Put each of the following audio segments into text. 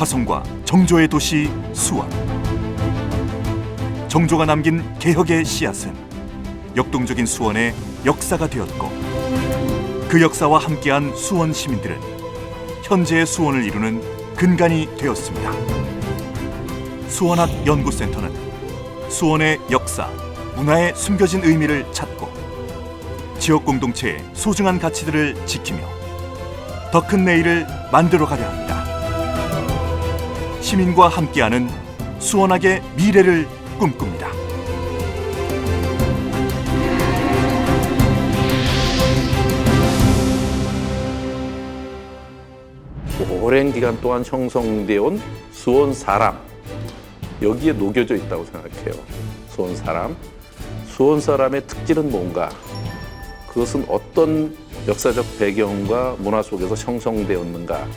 화성과 정조의 도시 수원. 정조가 남긴 개혁의 씨앗은 역동적인 수원의 역사가 되었고 그 역사와 함께한 수원 시민들은 현재의 수원을 이루는 근간이 되었습니다. 수원학 연구센터는 수원의 역사, 문화의 숨겨진 의미를 찾고 지역 공동체의 소중한 가치들을 지키며 더 큰 내일을 만들어 가려 합니다. 시민과 함께하는 수원학의 미래를 꿈꿉니다. 오랜 기간 동안 형성되어 온 수원 사람 여기에 녹여져 있다고 생각해요. 수원 사람. 수원 사람의 특질은 뭔가? 그것은 어떤 역사적 배경과 문화 속에서 형성되었는가?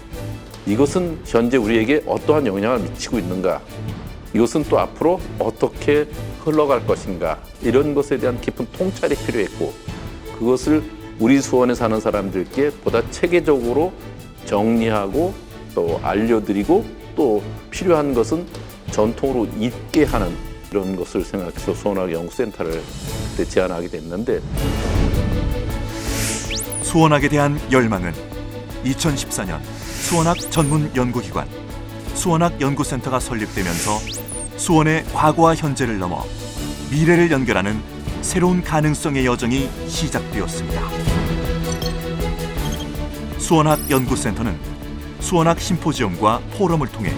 이것은 현재 우리에게 어떠한 영향을 미치고 있는가? 이것은 또 앞으로 어떻게 흘러갈 것인가? 이런 것에 대한 깊은 통찰이 필요했고 그것을 우리 수원에 사는 사람들께 보다 체계적으로 정리하고 또 알려드리고 또 필요한 것은 전통으로 있게 하는 이런 것을 생각해서 수원학 연구센터를 제안하게 됐는데 수원학에 대한 열망은 2014년 수원학 전문 연구기관 수원학 연구센터가 설립되면서 수원의 과거와 현재를 넘어 미래를 연결하는 새로운 가능성의 여정이 시작되었습니다. 수원학 연구센터는 수원학 심포지엄과 포럼을 통해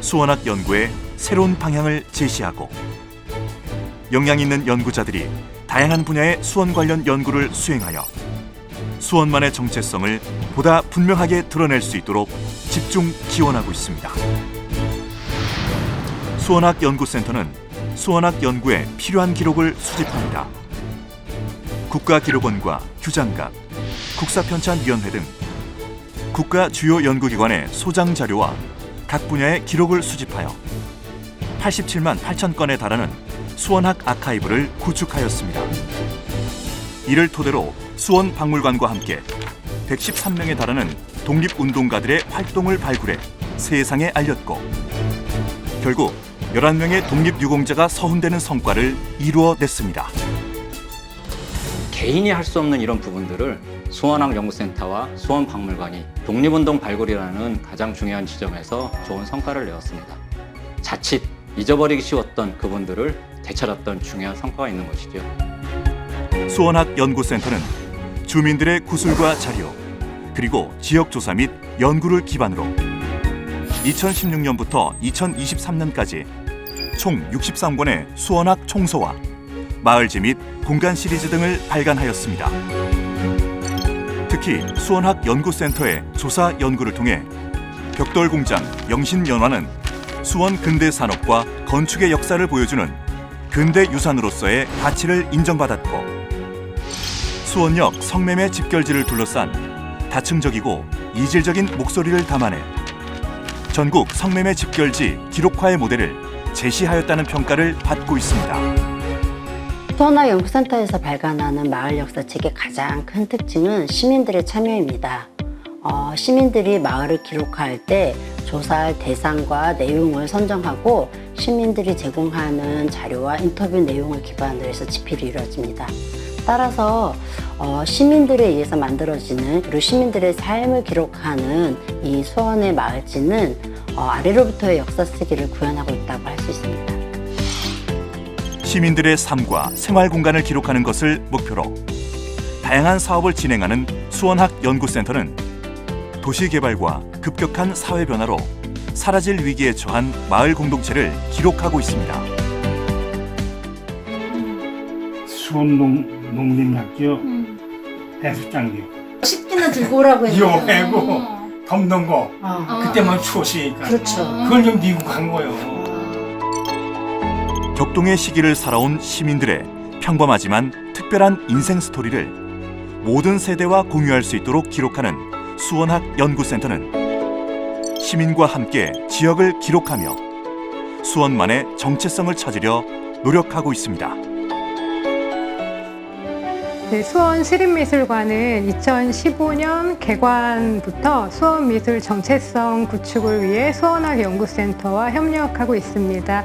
수원학 연구의 새로운 방향을 제시하고 역량 있는 연구자들이 다양한 분야의 수원 관련 연구를 수행하여 수원만의 정체성을 보다 분명하게 드러낼 수 있도록 집중 지원하고 있습니다. 수원학 연구센터는 수원학 연구에 필요한 기록을 수집합니다. 국가기록원과 규장갑, 국사편찬위원회 등 국가 주요 연구기관의 소장 자료와 각 분야의 기록을 수집하여 87만 8천 건에 달하는 수원학 아카이브를 구축하였습니다. 이를 토대로 수원 박물관과 함께 113명에 달하는 독립운동가들의 활동을 발굴해 세상에 알렸고 결국 11명의 독립유공자가 서훈되는 성과를 이루어냈습니다. 개인이 할 수 없는 이런 부분들을 수원학 연구센터와 수원 박물관이 독립운동 발굴이라는 가장 중요한 지점에서 좋은 성과를 내었습니다. 자칫 잊어버리기 쉬웠던 그분들을 되찾았던 중요한 성과가 있는 것이죠. 수원학 연구센터는 주민들의 구술과 자료 그리고 지역 조사 및 연구를 기반으로 2016년부터 2023년까지 총 63권의 수원학 총서와 마을지 및 공간 시리즈 등을 발간하였습니다. 특히 수원학 연구센터의 조사 연구를 통해 벽돌 공장 영신연화는 수원 근대 산업과 건축의 역사를 보여주는 근대 유산으로서의 가치를 인정받았고 수원역 성매매 집결지를 둘러싼 다층적이고 이질적인 목소리를 담아내 전국 성매매 집결지 기록화의 모델을 제시하였다는 평가를 받고 있습니다. 수원화 연구센터에서 발간하는 마을 역사책의 가장 큰 특징은 시민들의 참여입니다. 어, 시민들이 마을을 기록할 때 조사할 대상과 내용을 선정하고 시민들이 제공하는 자료와 인터뷰 내용을 기반으로 해서 집필이 이루어집니다. 따라서 어, 시민들에 의해서 만들어지는 그리고 시민들의 삶을 기록하는 이 수원의 마을지는 어, 아래로부터의 역사 쓰기를 구현하고 있다고 할 수 있습니다. 시민들의 삶과 생활 공간을 기록하는 것을 목표로 다양한 사업을 진행하는 수원학 연구센터는 도시 개발과 급격한 사회 변화로 사라질 위기에 처한 마을 공동체를 기록하고 있습니다. 수원 농 농림학교 해수장교 식기나 들고 오라고 이용하고 덤던 거 어. 그때만 추웠으니까 그렇죠. 그걸 좀 미국 간 거예요. 격동의 시기를 살아온 시민들의 평범하지만 특별한 인생 스토리를 모든 세대와 공유할 수 있도록 기록하는 수원학 연구센터는 시민과 함께 지역을 기록하며 수원만의 정체성을 찾으려 노력하고 있습니다. 네, 수원 시립미술관은 2015년 개관부터 수원 미술 정체성 구축을 위해 수원학 연구센터와 협력하고 있습니다.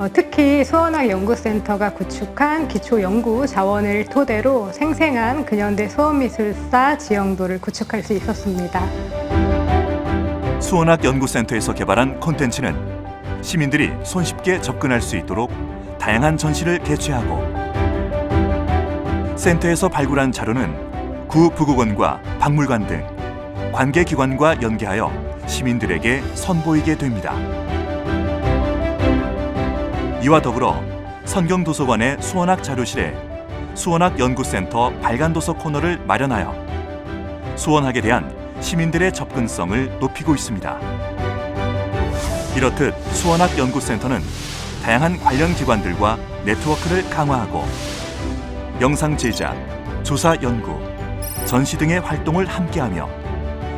어, 특히 수원학 연구센터가 구축한 기초 연구 자원을 토대로 생생한 근현대 수원 미술사 지형도를 구축할 수 있었습니다. 수원학 연구센터에서 개발한 콘텐츠는 시민들이 손쉽게 접근할 수 있도록 다양한 전시를 개최하고 센터에서 발굴한 자료는 구 부국원과 박물관 등 관계 기관과 연계하여 시민들에게 선보이게 됩니다. 이와 더불어 선경도서관의 수원학 자료실에 수원학 연구센터 발간도서 코너를 마련하여 수원학에 대한 시민들의 접근성을 높이고 있습니다. 이렇듯 수원학 연구센터는 다양한 관련 기관들과 네트워크를 강화하고 영상 제작, 조사 연구, 전시 등의 활동을 함께하며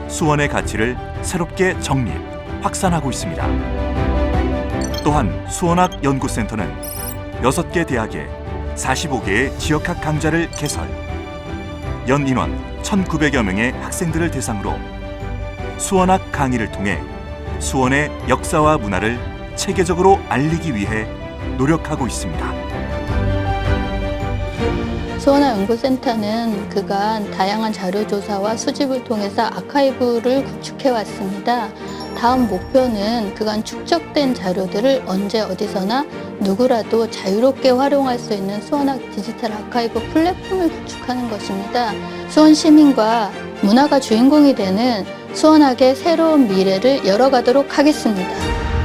수원의 가치를 새롭게 정립, 확산하고 있습니다. 또한 수원학 연구센터는 6개 대학에 45개의 지역학 강좌를 개설, 연 인원 1,900여 명의 학생들을 대상으로 수원학 강의를 통해 수원의 역사와 문화를 체계적으로 알리기 위해 노력하고 있습니다. 수원화연구센터는 그간 다양한 자료 조사와 수집을 통해서 아카이브를 구축해 왔습니다. 다음 목표는 그간 축적된 자료들을 언제 어디서나 누구라도 자유롭게 활용할 수 있는 수원학 디지털 아카이브 플랫폼을 구축하는 것입니다. 수원 시민과 문화가 주인공이 되는 수원학의 새로운 미래를 열어가도록 하겠습니다.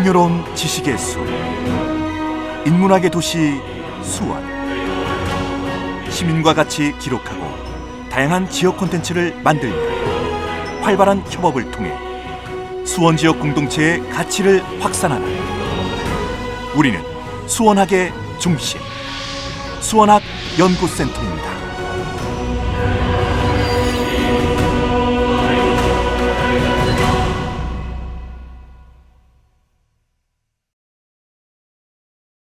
풍요로운 지식의 숲, 인문학의 도시 수원. 시민과 같이 기록하고 다양한 지역 콘텐츠를 만들며 활발한 협업을 통해 수원 지역 공동체의 가치를 확산하는 우리는 수원학의 중심, 수원학 연구센터입니다.